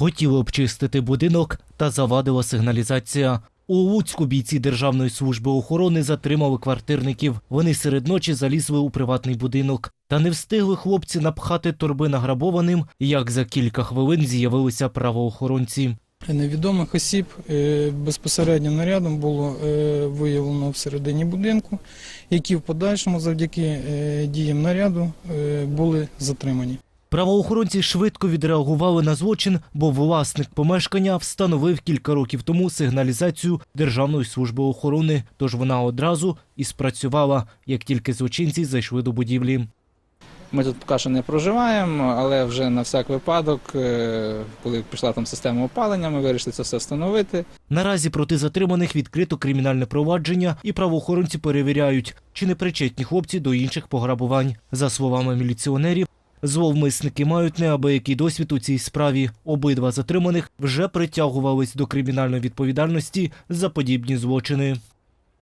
Хотіли обчистити будинок та завадила сигналізація. У Луцьку бійці Державної служби охорони затримали квартирників. Вони серед ночі залізли у приватний будинок. Та не встигли хлопці напхати торби награбованим, як за кілька хвилин з'явилися правоохоронці. Невідомих осіб е, безпосередньо нарядом було е, виявлено всередині будинку, які в подальшому завдяки е, діям наряду були затримані. Правоохоронці швидко відреагували на злочин, бо власник помешкання встановив кілька років тому сигналізацію Державної служби охорони. Тож вона одразу і спрацювала, як тільки злочинці зайшли до будівлі. Ми тут поки що не проживаємо, але вже на всяк випадок, е, коли пішла там система опалення, ми вирішили це все встановити. Наразі проти затриманих відкрито кримінальне провадження, і правоохоронці перевіряють, чи не причетні хлопці до інших пограбувань. За словами міліціонерів, зловмисники мають неабиякий досвід у цій справі. Обидва затриманих вже притягувались до кримінальної відповідальності за подібні злочини.